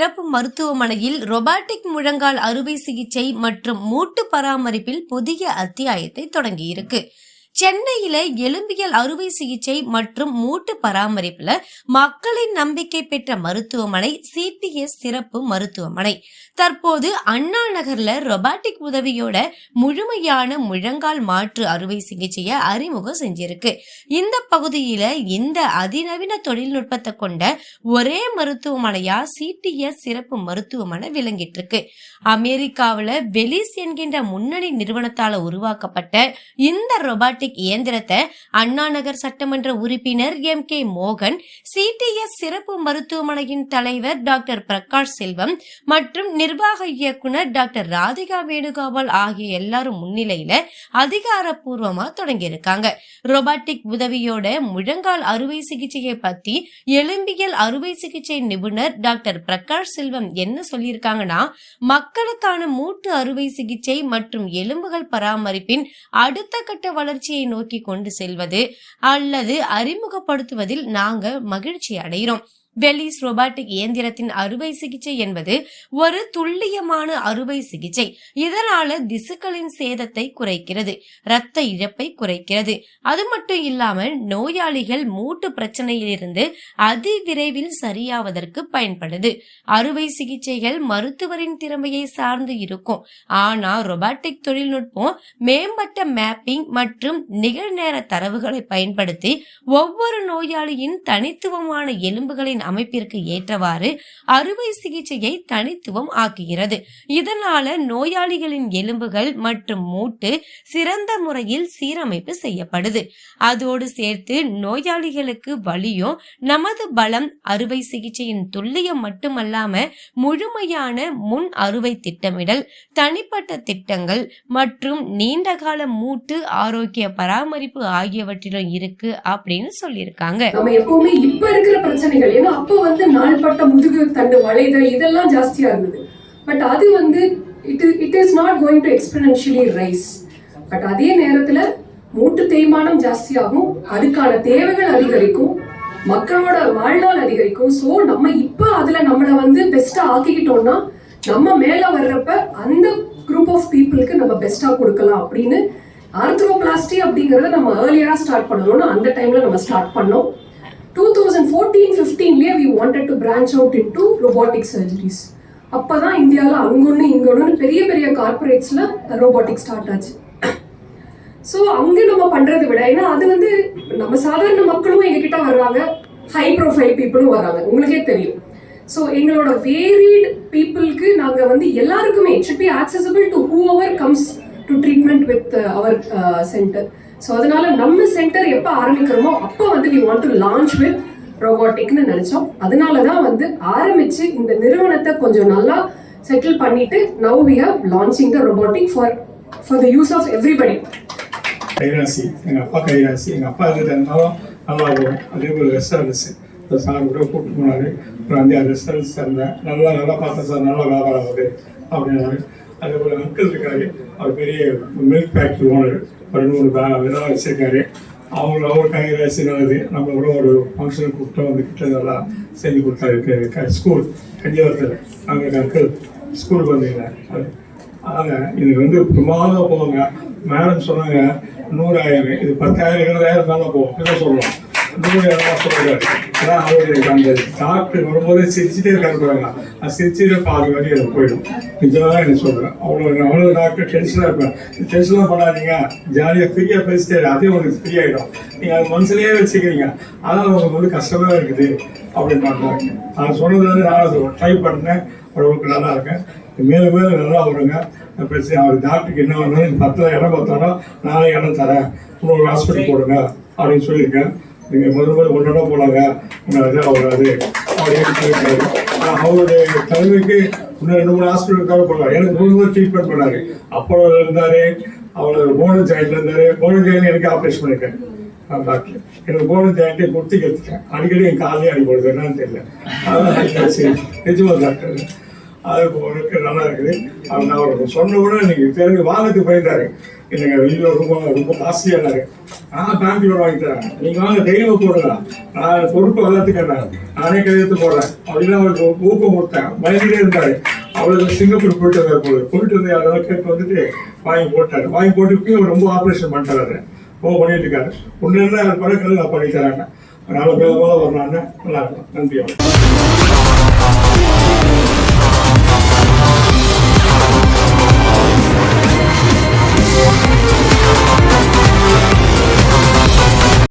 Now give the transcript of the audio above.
சிறப்பு மருத்துவமனையில் ரொபாட்டிக் முழங்கால் அறுவை சிகிச்சை மற்றும் மூட்டு பராமரிப்பில் புதிய அத்தியாயத்தை தொடங்கியிருக்கு. சென்னையில எலும்பியல் அறுவை சிகிச்சை மற்றும் மூட்டு பராமரிப்புல மக்களின் நம்பிக்கை பெற்ற மருத்துவமனை சிடிஎஸ் சிறப்பு மருத்துவமனை. தற்போது அண்ணா நகர்ல ரொபாட்டிக் உதவியோட முழுமையான முழங்கால் மாற்று அறுவை சிகிச்சையை அறிமுகம் செஞ்சிருக்கு. இந்த பகுதியில இந்த அதிநவீன தொழில்நுட்பத்தை கொண்ட ஒரே மருத்துவமனையா சிடிஎஸ் சிறப்பு மருத்துவமனை விளங்கிட்டு இருக்கு அமெரிக்காவில வெலிஸ் என்கின்ற முன்னணி நிறுவனத்தால உருவாக்கப்பட்ட இந்த ரொபாட்டிக் இயந்திரத்தை அண்ணாநகர் சட்டமன்ற உறுப்பினர் எம் கே மோகன் சிடிஎஸ் சிறப்பு மருத்துவமனையின் தலைவர் டாக்டர் பிரகாஷ் செல்வம் மற்றும் நிர்வாக இயக்குனர் டாக்டர் ராதிகா வேணுகோபால் ஆகிய எல்லாரும் முன்னிலையில அதிகாரப்பூர்வமா தொடங்கியிருக்காங்க ரொபாட்டிக் உதவியோட முழங்கால் அறுவை சிகிச்சையை பத்தி எலும்பியல் அறுவை சிகிச்சை நிபுணர் டாக்டர் பிரகாஷ் செல்வம் என்ன சொல்லியிருக்காங்கன்னா மக்களுக்கான மூட்டு அறுவை சிகிச்சை மற்றும் எலும்புகள் பராமரிப்பின் அடுத்த கட்ட வளர்ச்சி வளர்ச்சியை நோக்கி கொண்டு செல்வது அல்லது அறிமுகப்படுத்துவதில் நாங்கள் மகிழ்ச்சி அடைகிறோம் வெலிஸ் ரொபாட்டிக் இயந்திரத்தின் அறுவை சிகிச்சை என்பது ஒரு துல்லியமான அறுவை சிகிச்சை. இதனால திசுக்களின் சேதத்தை குறைக்கிறது இரத்த இழப்பை குறைக்கிறது. அது மட்டும் இல்லாமல் நோயாளிகள் மூட்டு பிரச்சனையிலிருந்து அதி விரைவில் சரியாவதற்கு பயன்படுது. அறுவை சிகிச்சைகள் மருத்துவரின் திறமையை சார்ந்து இருக்கும். ஆனா ரொபாட்டிக் தொழில்நுட்பம் மேம்பட்ட மேப்பிங் மற்றும் நிகழ்நேர தரவுகளை பயன்படுத்தி ஒவ்வொரு நோயாளியின் தனித்துவமான எலும்புகளின் அமைப்பிற்கு ஏற்றவாறு அறுவை சிகிச்சையை தனித்துவம் ஆக்குகிறது. இதனால நோயாளிகளின் எலும்புகள் மற்றும் மூட்டு சிறந்த முறையில் சீரமைப்பு செய்யப்படுது. அதோடு சேர்த்து நோயாளிகளுக்கு வலியும் நமது பலம் அறுவை சிகிச்சையின் துல்லியம் மட்டுமல்லாம முழுமையான முன் அறுவை திட்டமிடல் தனிப்பட்ட திட்டங்கள் மற்றும் நீண்டகால மூட்டு ஆரோக்கிய பராமரிப்பு ஆகியவற்றிலும் இருக்கு அப்படின்னு சொல்லியிருக்காங்க. நம்ம எப்பவுமே இப்ப இருக்கிற பிரச்சனைகள் ஏன்னா அப்போ வந்து நாள்பட்ட முதுகு தண்டு வளைதல் இதெல்லாம் ஜாஸ்தியாக இருந்தது. பட் அது வந்து it it is not going to exponentially rise but அதே நேரத்தில் மூட்டு தேய்மானம் ஜாஸ்தியாகும். அதுக்கான தேவைகள் அதிகரிக்கும். மக்களோட வாழ்நாள் அதிகரிக்கும். ஸோ நம்ம இப்போ அதில் நம்மளை வந்து பெஸ்ட்டாக ஆக்கிக்கிட்டோம்னா நம்ம மேலே வர்றப்ப அந்த குரூப் ஆஃப் பீப்புளுக்கு நம்ம பெஸ்ட்டாக கொடுக்கலாம் அப்படின்னு ஆர்த்ரோபிளாஸ்டி அப்படிங்கிறத நம்ம ஏர்லியராக ஸ்டார்ட் பண்ணணும்னு அந்த டைமில் நம்ம ஸ்டார்ட் பண்ணோம். Two thousand fourteen ஃபிஃப்டீன்லேயே we wanted to branch out into robotic surgeries அப்போ தான் இந்தியாவில் அங்கொன்று இங்கொன்று பெரிய பெரிய கார்பரேட்ஸில் ரோபோட்டிக் ஸ்டார்ட் ஆச்சு. ஸோ அங்கே நம்ம பண்ணுறதை விட ஏன்னா அது வந்து நம்ம சாதாரண மக்களும் எங்ககிட்ட வர்றாங்க. ஹை ப்ரொஃபைல் பீப்புளும் வராங்க உங்களுக்கே தெரியும். ஸோ எங்களோட வேரிட் பீப்புளுக்கு நாங்கள் வந்து எல்லாருக்குமே it should be accessible to whoever comes to treatment with our centre so அதனால நம்ம சென்டர் எப்போ ஆரம்பிக்கிறோமோ அப்போ வந்து we want to launch with ரோபோட்டிக்னு நினைச்சோம். அதனால தான் வந்து ஆரம்பிச்சு இந்த நிறுவனத்தை கொஞ்சம் நல்லா செட்டில் பண்ணிட்டு now we have launching the robotic for for the use of everybody கைராசி எங்கள் அப்பா கைராசி. எங்கள் அப்பா எது இருந்தாலும் நல்லா இருக்கும். அதே போல் ரெஸ்டாரண்ட்ஸ் சார் கூட கூப்பிட்டு போனார். ஒரு அஞ்சாறு ரெஸ்டாரன்ஸ் இருந்தேன் நல்லா நல்லா பார்த்தேன் சார். நல்லா வியாபாரம் ஆகுது. அப்படின்னாரு. அதே போல் அங்கிள் இருக்காரு அவர் பெரிய மில்க் ஃபேக்ட்ரி ஓனர் ஒரு ரெண்டு மூணு பே- வச்சிருக்காரு. அவங்க அவர் கைராசி நல்லது நம்ம கூட ஒரு ஃபங்க்ஷனுக்கு கூப்பிட்டோம். வந்து கிட்ட இதெல்லாம் செஞ்சு கொடுத்தாரு. ஸ்கூல் கன்னியாவரத்தில் அங்கே அங்கிள் ஸ்கூலுக்கு வந்தீங்க அது ஆக இது வந்து பிரமாதமாக போவாங்க மேடம் சொன்னாங்க நூறாயிரம் இது பத்தாயிரம் இருபதாயிரம் தானே போவோம் என்ன சொல்லலாம் நூறாயிரம் சொல்லுறாரு அதான் அவருடைய அந்த டாக்டர் வரும்போதே சிரிச்சுட்டே இருக்காருப்பாங்க அது சிரிச்சுட்டு பாதி வரைக்கும் எனக்கு போயிடும் நிஜமாக எனக்கு சொல்கிறேன் அவ்வளோ அவ்வளோ டாக்டர் டென்ஷனாக இருப்பேன். டென்ஷனாக பண்ணாதீங்க. ஜாலியாக ஃப்ரீயாக பேசிட்டே அதே உங்களுக்கு ஃப்ரீ ஆகிடும் நீங்கள் அது மனசுலேயே வச்சுக்கிறீங்க. அதான் உங்களுக்கு வந்து கஷ்டமாக இருக்குது அப்படின்னு பண்ணுறாங்க நான் சொன்னது வந்து நான் ட்ரை பண்ணேன். உடம்புக்கு நல்லா இருக்கேன். மேலும் மேலும் நல்லா வருங்க. பிரச்சனை அவர் டாக்டருக்கு என்ன வேணும் பத்தில் இடம் பார்த்தோன்னா நானே இடம் தரேன். இன்னொரு ஹாஸ்பிட்டல் போடுங்க அப்படின்னு சொல்லியிருக்கேன். நீங்கள் முதல் முதல் ஒன்றா போலாங்க அது அவர் அது அப்படின்னு அவருடைய தலைமைக்கு இன்னும் ரெண்டு மூணு ஹாஸ்பிட்டலுக்காக போடலாம் எனக்கு முதல் முதல் ட்ரீட்மெண்ட் பண்ணாரு. அப்போ இருந்தாரு அவர் போன ஜாயின்ல இருந்தாரு. போன ஜாயின் எனக்கு ஆப்ரேஷன் பண்ணிருக்கேன் டாக்டர் எனக்கு போன ஜாயிண்ட்டை கொடுத்து கற்றுக்கேன் அடிக்கடி என் காலையே அடிப்படுது என்னன்னு தெரியல. அதான் சரி. நிஜமா டாக்டர் அது உனக்கு இருக்கு நல்லா இருக்குது. அவர் அவருக்கு சொன்ன உடனே இன்னைக்கு தெரிஞ்சு வாங்கத்துக்கு போயிருந்தாரு இல்லைங்க வெளியில் ரொம்ப ரொம்ப காஸ்ட்லியானாரு நான் பேங்க்லூர் வாங்கி தரேன். நீங்கள் வாங்க தெய்வம் போடுங்க. நான் பொறுப்பு எல்லாத்துக்கு நானே கையெழுத்து போடுறேன். அப்படின்னு அவருக்கு ஊக்கம் கொடுத்தேன். பயந்துட்டே இருந்தாரு. அவளுக்கு சிங்கப்பூர் போயிட்டு வந்தார் போது போயிட்டு வந்து அதெல்லாம் கேட்டு வந்துட்டு வாங்கி போட்டாரு. வாங்கி போட்டு அவர் ரொம்ப ஆப்ரேஷன் பண்ணிட்டாரு ரொம்ப பண்ணிட்டு இருக்காரு. ஒன்று என்ன பழக்கிறது நான் பண்ணி தரேன் நாலு பேர் போல வரலான்னு நல்லா இருக்கும் நன்றி